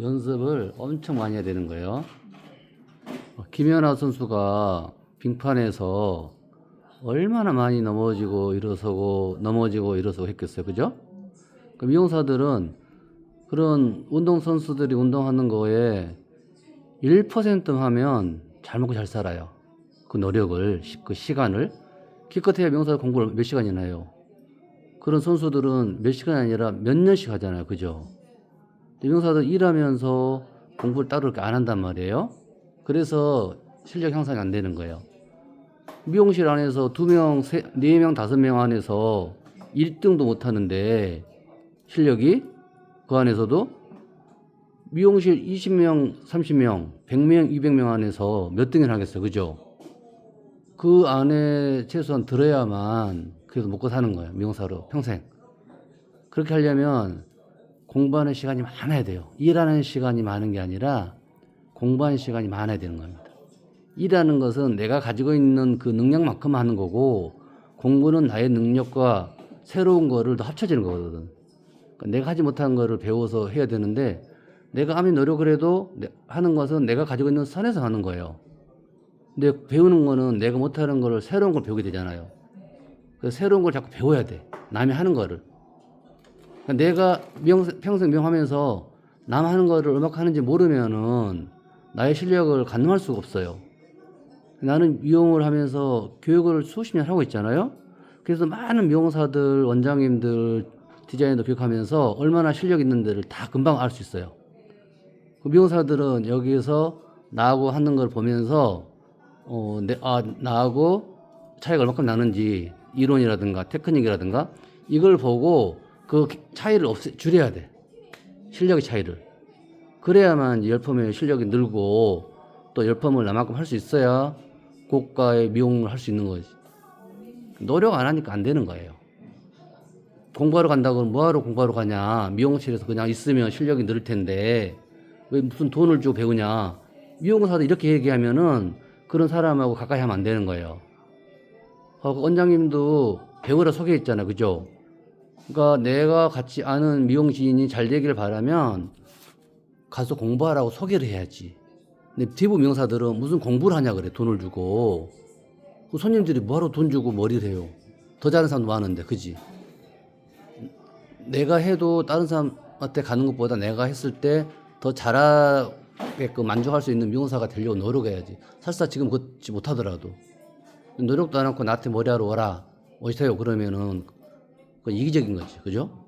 연습을 엄청 많이 해야 되는 거예요. 어, 김연아 선수가 빙판에서 얼마나 많이 넘어지고 일어서고 넘어지고 일어서고 했겠어요. 그죠? 그 미용사들은 그런 운동 선수들이 운동하는 거에 1% 하면 잘 먹고 잘 살아요. 그 노력을, 시- 그 시간을. 기껏해야 미용사 공부를 몇 시간이나 해요. 그런 선수들은 몇 시간이 아니라 몇 년씩 하잖아요. 그죠? 미용사들 일하면서 공부를 따로 이렇게 안 한단 말이에요. 그래서 실력 향상이 안 되는 거예요. 미용실 안에서 두 명, 세, 네 명, 다섯 명 안에서 1등도 못 하는데 실력이 그 안에서도 미용실 20명, 30명, 100명, 200명 안에서 몇 등을 하겠어요. 그죠? 그 안에 최소한 들어야만 그래서 먹고 사는 거예요. 미용사로 평생. 그렇게 하려면 공부하는 시간이 많아야 돼요. 일하는 시간이 많은 게 아니라 공부하는 시간이 많아야 되는 겁니다. 일하는 것은 내가 가지고 있는 그 능력만큼 하는 거고 공부는 나의 능력과 새로운 거를 더 합쳐지는 거거든. 그러니까 내가 하지 못한 거를 배워서 해야 되는데 내가 아무리 노력을 해도 내- 하는 것은 내가 가지고 있는 선에서 하는 거예요. 근데 배우는 거는 내가 못하는 거를 새로운 걸 배우게 되잖아요. 그래서 새로운 걸 자꾸 배워야 돼. 남이 하는 거를. 내가 명, 평생 명하면서 남 하는 거를 얼마큼 하는지 모르면은 나의 실력을 가늠할 수가 없어요. 나는 미용을 하면서 교육을 수십 년 하고 있잖아요. 그래서 많은 미용사들, 원장님들, 디자이너들 교육하면서 얼마나 실력 있는 데를 다 금방 알 수 있어요. 그 미용사들은 여기서 나하고 하는 걸 보면서 어, 내, 아, 나하고 차이가 얼마큼 나는지 이론이라든가 테크닉이라든가 이걸 보고 그 차이를 없애, 줄여야 돼. 실력의 차이를. 그래야만 열펌의 실력이 늘고 또 열펌을 나만큼 할 수 있어야 고가의 미용을 할 수 있는 거지. 노력 안 하니까 안 되는 거예요. 공부하러 간다고 뭐하러 공부하러 가냐. 미용실에서 그냥 있으면 실력이 늘 텐데 왜 무슨 돈을 주고 배우냐. 미용사도 이렇게 얘기하면은 그런 사람하고 가까이 하면 안 되는 거예요. 어, 원장님도 배우라 소개했잖아요. 그죠? 그러니까 내가 같이 아는 미용진이 잘 되기를 바라면 가서 공부하라고 소개를 해야지. 근데 대부분 미용사들은 무슨 공부를 하냐 그래 돈을 주고 그 손님들이 뭐하러 돈 주고 머리를 해요. 더 잘하는 사람도 많은데 그지? 내가 해도 다른 사람한테 가는 것보다 내가 했을 때 더 잘하게끔 만족할 수 있는 미용사가 되려고 노력해야지. 설사 지금 그렇지 못하더라도 노력도 안 하고 나한테 머리하러 와라 오시세요 그러면은 그 이기적인 거지, 그죠?